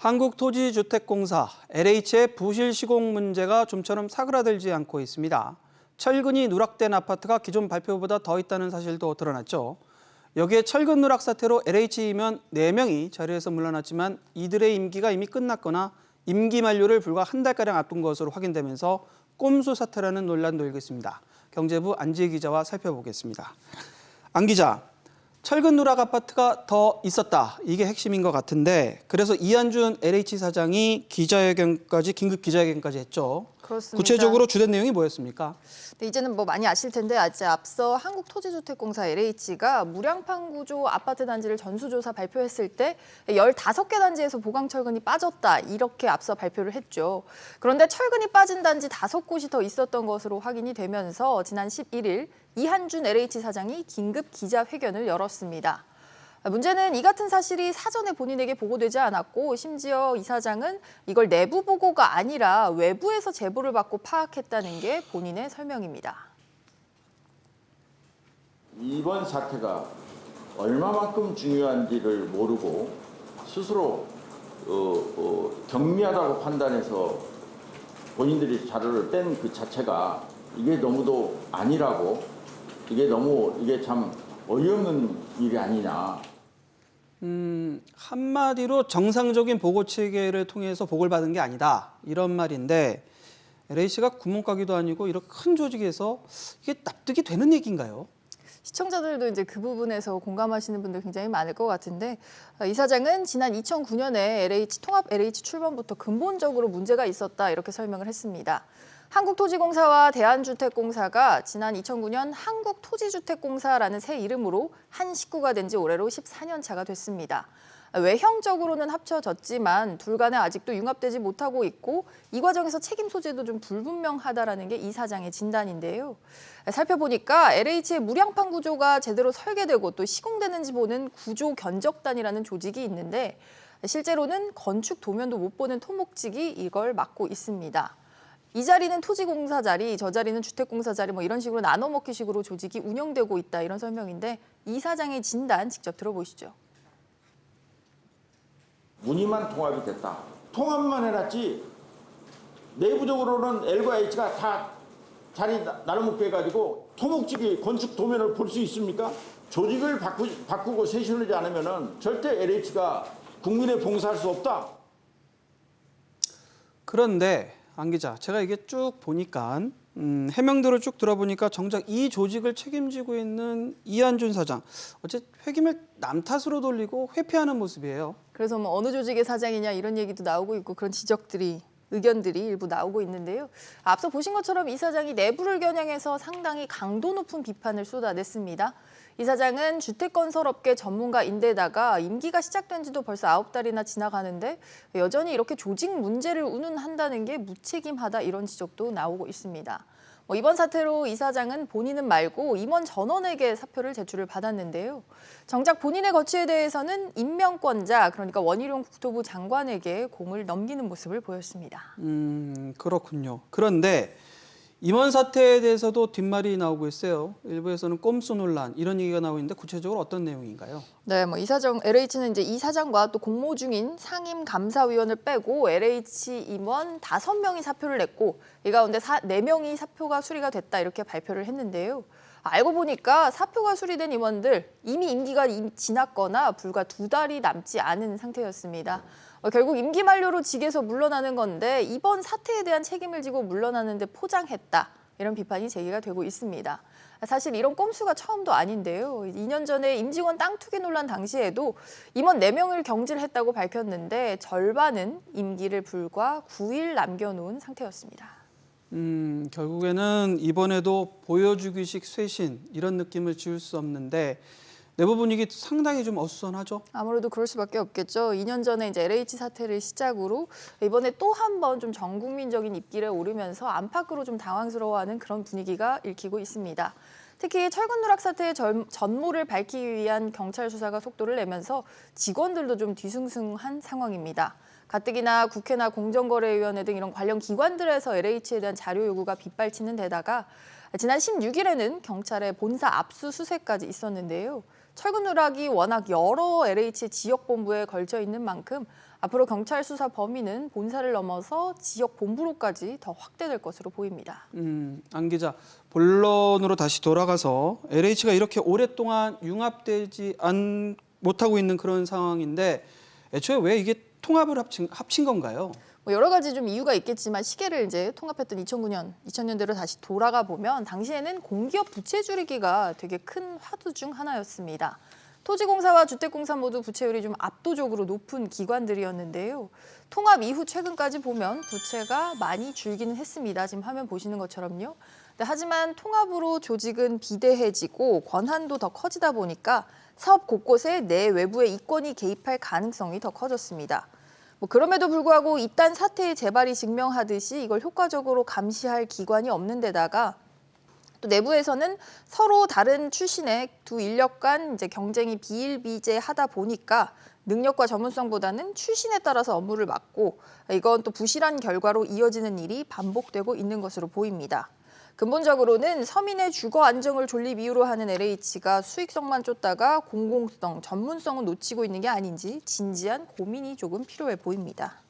한국토지주택공사 LH의 부실 시공 문제가 좀처럼 사그라들지 않고 있습니다. 철근이 누락된 아파트가 기존 발표보다 더 있다는 사실도 드러났죠. 여기에 철근 누락 사태로 LH 임원 4명이 자리에서 물러났지만 이들의 임기가 이미 끝났거나 임기 만료를 불과 한 달가량 앞둔 것으로 확인되면서 꼼수 사태라는 논란도 일고 있습니다. 경제부 안지혜 기자와 살펴보겠습니다. 안 기자, 철근 누락 아파트가 더 있었다. 이게 핵심인 것 같은데 그래서 이한준 LH 사장이 기자회견까지 긴급 기자회견까지 했죠. 그렇습니다. 구체적으로 주된 내용이 뭐였습니까? 네, 이제는 뭐 많이 아실 텐데 아직 앞서 한국토지주택공사 LH가 무량판 구조 아파트 단지를 전수조사 발표했을 때 15개 단지에서 보강 철근이 빠졌다 이렇게 앞서 발표를 했죠. 그런데 철근이 빠진 단지 5곳이 더 있었던 것으로 확인이 되면서 지난 11일 이한준 LH 사장이 긴급 기자회견을 열었습니다. 문제는 이 같은 사실이 사전에 본인에게 보고되지 않았고 심지어 이 사장은 이걸 내부 보고가 아니라 외부에서 제보를 받고 파악했다는 게 본인의 설명입니다. 이번 사태가 얼마만큼 중요한지를 모르고 스스로 어, 어, 경미하다고 판단해서 본인들이 자료를 뺀 그 자체가 이게 너무도 아니라고 이게 너무 이게 참 어이없는 일이 아니냐 음, 한마디로 정상적인 보고 체계를 통해서 보고를 받은 게 아니다. 이런 말인데 LH가 구멍가게도 아니고 이렇게 큰 조직에서 이게 납득이 되는 얘기인가요? 시청자들도 이제 그 부분에서 공감하시는 분들 굉장히 많을 것 같은데 어, 이 사장은 지난 2009년에 LH 통합 LH 출범부터 근본적으로 문제가 있었다 이렇게 설명을 했습니다. 한국토지공사와 대한주택공사가 지난 2009년 한국토지주택공사라는 새 이름으로 한 식구가 된 지 올해로 14년 차가 됐습니다. 외형적으로는 합쳐졌지만 둘 간에 아직도 융합되지 못하고 있고 이 과정에서 책임 소재도 좀 불분명하다라는 게 이 사장의 진단인데요. 살펴보니까 LH의 무량판 구조가 제대로 설계되고 또 시공되는지 보는 구조 견적단이라는 조직이 있는데 실제로는 건축 도면도 못 보는 토목직이 이걸 맡고 있습니다. 이 자리는 토지공사 자리, 저 자리는 주택공사 자리 뭐 이런 식으로 나눠 먹기 식으로 조직이 운영되고 있다 이런 설명인데 이 사장의 진단 직접 들어보시죠. 문의만 통합이 됐다. 통합만 해놨지 내부적으로는 L과 H가 다 자리 나- 나눠먹게 해가지고 토목직이 건축 도면을 볼 수 있습니까? 조직을 바꾸, 바꾸고 쇄신하지 않으면 절대 LH가 국민에 봉사할 수 없다. 그런데 안 기자, 제가 이게 쭉 보니까 음, 해명들을 쭉 들어보니까 정작 이 조직을 책임지고 있는 이한준 사장 어째 회김을 남 탓으로 돌리고 회피하는 모습이에요. 그래서 뭐 어느 조직의 사장이냐 이런 얘기도 나오고 있고 그런 지적들이 의견들이 일부 나오고 있는데요. 앞서 보신 것처럼 이 사장이 내부를 겨냥해서 상당히 강도 높은 비판을 쏟아냈습니다. 이 사장은 주택건설업계 전문가인데다가 임기가 시작된 지도 벌써 아홉 달이나 지나가는데 여전히 이렇게 조직 문제를 운운한다는 게 무책임하다 이런 지적도 나오고 있습니다. 뭐 이번 사태로 이 사장은 본인은 말고 임원 전원에게 사표를 제출을 받았는데요. 정작 본인의 거취에 대해서는 임명권자 그러니까 원희룡 국토부 장관에게 공을 넘기는 모습을 보였습니다. 음, 그렇군요. 그런데 임원 사태에 대해서도 뒷말이 나오고 있어요. 일부에서는 꼼수 논란 이런 얘기가 나오고 있는데 구체적으로 어떤 내용인가요? 네, 뭐 이 사장 LH는 이제 이 사장과 또 공모 중인 상임 감사위원을 빼고 LH 임원 다섯 명이 사표를 냈고 이 가운데 사, 네 명이 사표가 수리가 됐다 이렇게 발표를 했는데요. 알고 보니까 사표가 수리된 임원들 이미 임기가 임- 지났거나 불과 두 달이 남지 않은 상태였습니다. 어, 결국 임기 만료로 직에서 물러나는 건데 이번 사태에 대한 책임을 지고 물러나는데 포장했다. 이런 비판이 제기가 되고 있습니다. 사실 이런 꼼수가 처음도 아닌데요. 2년 전에 임직원 땅 투기 논란 당시에도 임원 4명을 경질했다고 밝혔는데 절반은 임기를 불과 9일 남겨놓은 상태였습니다. 음, 결국에는 이번에도 보여주기식 쇄신 이런 느낌을 지울 수 없는데 내부 분위기 상당히 좀 어수선하죠. 아무래도 그럴 수밖에 없겠죠. 2년 전에 이제 LH 사태를 시작으로 이번에 또 한 번 좀 전국민적인 입길에 오르면서 안팎으로 좀 당황스러워하는 그런 분위기가 읽히고 있습니다. 특히 철근 누락 사태의 전, 전모를 밝히기 위한 경찰 수사가 속도를 내면서 직원들도 좀 뒤숭숭한 상황입니다. 가뜩이나 국회나 공정거래위원회 등 이런 관련 기관들에서 LH에 대한 자료 요구가 빗발치는 데다가 지난 16일에는 경찰의 본사 압수수색까지 있었는데요. 철근 누락이 워낙 여러 LH 지역 본부에 걸쳐 있는 만큼 앞으로 경찰 수사 범위는 본사를 넘어서 지역 본부로까지 더 확대될 것으로 보입니다. 음, 안 기자, 본론으로 다시 돌아가서 LH가 이렇게 오랫동안 융합되지 않, 못하고 있는 그런 상황인데 애초에 왜 이게 통합을 합친, 합친 건가요? 뭐 여러 가지 좀 이유가 있겠지만 시계를 이제 통합했던 2009년, 2000년대로 다시 돌아가 보면 당시에는 공기업 부채 줄이기가 되게 큰 화두 중 하나였습니다. 토지공사와 주택공사 모두 부채율이 좀 압도적으로 높은 기관들이었는데요. 통합 이후 최근까지 보면 부채가 많이 줄기는 했습니다. 지금 화면 보시는 것처럼요. 근데 하지만 통합으로 조직은 비대해지고 권한도 더 커지다 보니까 사업 곳곳에 내 외부의 이권이 개입할 가능성이 더 커졌습니다. 뭐 그럼에도 불구하고 이딴 사태의 재발이 증명하듯이 이걸 효과적으로 감시할 기관이 없는 데다가 또 내부에서는 서로 다른 출신의 두 인력 간 이제 경쟁이 비일비재하다 보니까 능력과 전문성보다는 출신에 따라서 업무를 맡고 이건 또 부실한 결과로 이어지는 일이 반복되고 있는 것으로 보입니다. 근본적으로는 서민의 주거 안정을 존립 이유로 하는 LH가 수익성만 쫓다가 공공성, 전문성은 놓치고 있는 게 아닌지 진지한 고민이 조금 필요해 보입니다.